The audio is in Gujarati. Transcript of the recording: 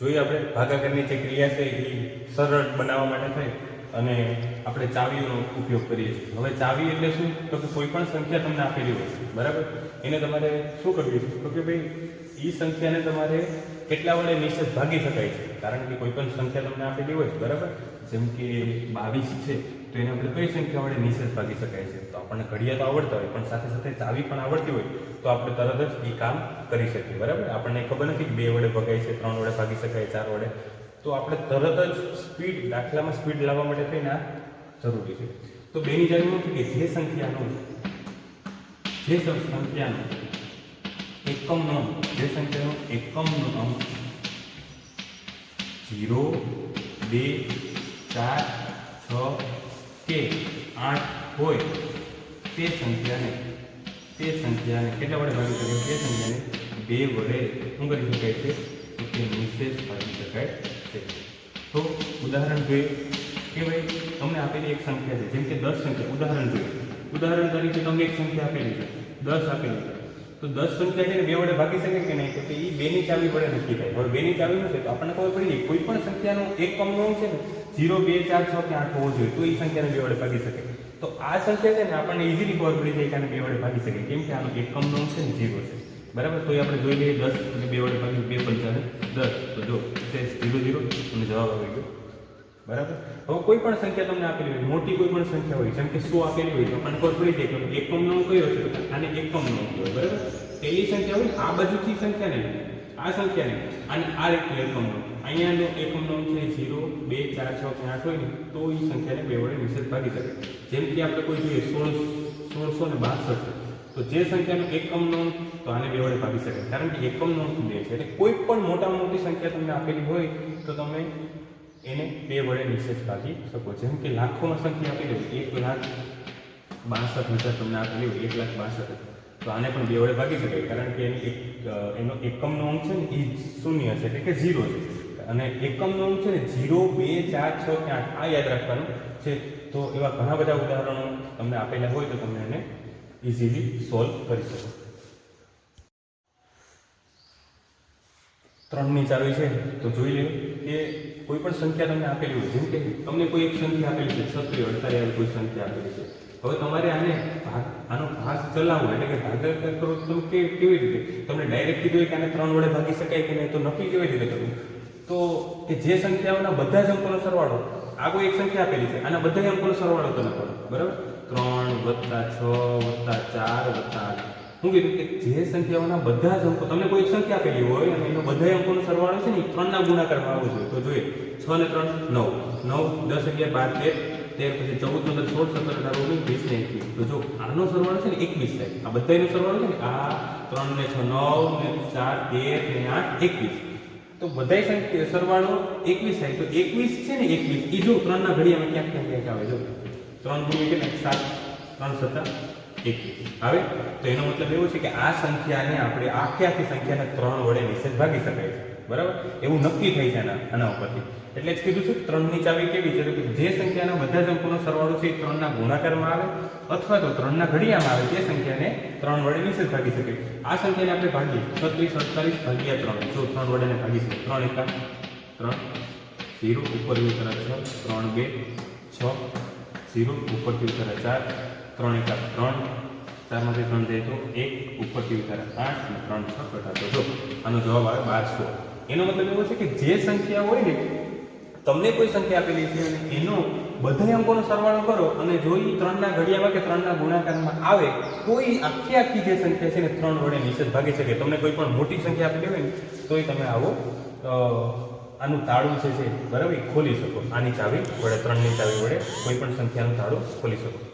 જોઈએ આપણે ભાગાકારની જે ક્રિયા છે એ સરળ બનાવવા માટે થાય અને આપણે ચાવીઓનો ઉપયોગ કરીએ છીએ. હવે ચાવી એટલે શું? તો કે કોઈ પણ સંખ્યા તમને આપેલી હોય. બરાબર? એને તમારે શું કરવી છે તો કે ભાઈ એ સંખ્યાને તમારે કેટલા વડે નિશ્ચિત ભાગી શકાય છે? કારણ કે કોઈ પણ સંખ્યા તમને આપેલી હોય, બરાબર? જેમ કે બાવીસ છે, તો એને આપણે કઈ સંખ્યા વડે નિશ્ચિત ભાગી શકાય છે? તો આપણને ઘડિયા તો આવડતા હોય, પણ સાથે સાથે ચાવી પણ આવડતી હોય, તો આપણે તરત જ એ કામ કરી શકીએ, બરાબર? આપણને ખબર નથી કે બે વડે ભગાય છે, ત્રણ વડે ભાગી શકાય, ચાર વડે. તો આપણે તરત જ સ્પીડ, દાખલામાં સ્પીડ લાવવા માટે થઈને આ જરૂરી છે. તો બેની જરૂર કે જે સંખ્યાનો જે સંખ્યાનો એકમનો અંક જે સંખ્યાનો એકમનો અંક ઝીરો બે, ચાર, છ, કે, આઠ હોય તે સંખ્યાને તે સંખ્યાને કેટલા વડે ભાગી શકાય? તે સંખ્યાને બે વડે શું કરી શકાય છે? તો તે નિશેષ ભાગી શકાય છે. તો ઉદાહરણ જોઈએ કે ભાઈ, તમને આપેલી એક સંખ્યા છે. જેમ કે દસ સંખ્યા. ઉદાહરણ જોઈએ. ઉદાહરણ તરીકે તમને એક સંખ્યા આપેલી છે. દસ આપેલી છે. તો દસ સંખ્યા છે ને બે વડે ભાગી શકે કે નહીં? તો એ બેની ચાવી વડે નક્કી થાય. હવે બેની ચાવી શું છે? તો આપણને ખબર પડી જાય કોઈ પણ સંખ્યાનો એક કમનો છે ને, ઝીરો, બે, ચાર, છ કે આઠ હોવો જોઈએ, તો એ સંખ્યાને બે વડે ભાગી શકે. તો આ સંખ્યા છે ને આપણને ઇઝીલી ખબર પડી જાય કે આને બે વડે ભાગી શકે. કેમ કે આનો એકમનો અંક છે ને, ઝીરો છે. બરાબર? તો એ આપણે જોઈ લઈએ, દસ અને બે વડે ભાગી બે પંચાને દસ, તો જો ઝીરો ઝીરો, અને જવાબ આવી ગયો. બરાબર? હવે કોઈ પણ સંખ્યા તમને આપેલી હોય, મોટી કોઈ પણ સંખ્યા હોય, જેમ કે સો આપેલી હોય, તો આપણને ખબર પડી જાય કે એકમનો કયો છે? આને એકમનો અંક કહેવાય બરાબર? પેલી સંખ્યા હોય આ બાજુથી સંખ્યા નહીં આ સંખ્યા નહીં અને આ રીતનું એકમનો અહીંયાનો એકમનો છે, ઝીરો, બે, ચાર, છ, કે આઠ હોય ને, તો એ સંખ્યાને બે વડે નિષેધ ભાગી શકે. જેમ કે આપણે કોઈ જોઈએ, સોળ, સોળસો ને બાસઠ. તો જે સંખ્યાનો એકમનો અંક તો આને બે વડે ભાગી શકાય કારણ કે એકમનો અંક બે છે. એટલે કોઈ પણ મોટામાં મોટી સંખ્યા તમને આપેલી હોય, તો તમે એને બે વડે નિશેષ ભાગી શકો જેમ કે લાખોમાં સંખ્યા આપી હોય એક લાખ બાસઠ હજાર તમને આપેલી હોય એક લાખ બાસઠ તો આને પણ બે વડે ભાગી શકાય, કારણ કે એની એક એનો એકમનો અંક છે ને એ શૂન્ય છે, એટલે કે ઝીરો છે. અને એકમનો અંક છે ને ઝીરો, બે, ચાર, છ કે આઠ, આ યાદ રાખવાનું છે. તો એવા ઘણા બધા ઉદાહરણો તમને આપેલા હોય તો તમે એને ઇઝીલી સોલ્વ કરી શકો. ત્રણની ચાવી છે, તો જોઈ લો કે કોઈ પણ સંખ્યા તમને આપેલી હોય, જેમ કે તમને કોઈ એક સંખ્યા આપેલી છે, છત્રી અડતાલીસ આવી કોઈ સંખ્યા આપેલી છે. હવે તમારે આને ભાગ, આનો ભાગ ચલાવવો એટલે કે ભાગાકાર કરો તમે કેવી રીતે? તમને ડાયરેક્ટ કીધું કે આને ત્રણ વડે ભાગી શકાય કે નહીં, તો નક્કી કેવી રીતે કરવું? તો કે જે સંખ્યાઓના બધા જ અંકોનો સરવાળો, આ કોઈ એક સંખ્યા આપેલી છે, આના બધા અંકોનો સરવાળો તમે કરો, બરાબર? ત્રણ વત્તા છ વત્તા ચાર વત્તા આઠ. હું કીધું કે જે સંખ્યાઓના બધા જ અંકો, તમને કોઈ એક સંખ્યા આપેલી હોય અને એનો બધા અંકોનો સરવાળો છે ને ત્રણના ગુણાકારમાં આવવો જોઈએ તો જોઈએ, છ ને ત્રણ, નવ. નવ, દસ અગિયાર, બાર, તેર. તેર પછી ચૌદ, પંદર, સોળ, સત્તર, અઢાર, ઓગણીસ, વીસ ને એકવીસ. તો જો આનો સરવાળો છે ને એકવીસ થાય. આ બધાનો સરવાળો છે ને આ ત્રણ ને છ, નવ ને ચાર, તેર ને આઠ, એકવીસ. તો બધાય સંખ્યા, સરવાળો એકવીસ થાય. તો એકવીસ છે ને એકવીસ. એ જો ત્રણના ઘડિયામાં ક્યાંક ક્યાંક ક્યાંક આવે. જો ત્રણ ગુણ્યા કેટલા સાત. ત્રણ સત્તા એકવીસ આવે? તો એનો મતલબ એવો છે કે આ સંખ્યાને આપણે આખી આખી સંખ્યાને ત્રણ વડે નિષેધ ભાગી શકાય છે. બરાબર? એવું નક્કી થઈ છે આના ઉપરથી. એટલે જ કીધું છે, ત્રણની ચાવી કેવી છે? કે જે સંખ્યાના બધા જ અંકોનો સરવાળો છે, એ ત્રણના ગુણાકારમાં આવે, અથવા તો ત્રણના ઘડિયામાં આવે, તે સંખ્યાને ત્રણ વડે નિષેધ ભાગી શકે આ સંખ્યાને આપણે ભાગીએ. છત્રીસ, અડતાલીસ, ભાગ્યા ત્રણ. જો ત્રણ વડે ભાગી શકે ત્રણ એકા, ત્રણ, ઝીરો, ઉપરથી તરફ છ ત્રણ, બે, છ, ઝીરો, ઉપરથી તરફ ચાર ત્રણ એકા ત્રણ ચારમાંથી ત્રણ જાય તો એક ઉપરથી ઉતારે આઠ અને ત્રણ છ તો જો, આનો જવાબ આવે બારસો. એનો મતલબ એવો છે કે જે સંખ્યા હોય ને, તમને કોઈ સંખ્યા આપેલી છે અને એનો બધા અંકોનો સરવાળો કરો અને જો એ ત્રણના ઘડિયામાં કે ત્રણના ગુણાકારમાં આવે, તો એ આખી આખી જે સંખ્યા છે ને ત્રણ વડે નિષેધ ભાગી શકે તમને કોઈ પણ મોટી સંખ્યા આપેલી હોય ને તો એ તમે આવો આનું તાળું છે, બરાબર ખોલી શકો. આની ચાવી વડે, ત્રણની ચાવી વડે કોઈ પણ સંખ્યાનું તાળું ખોલી શકો.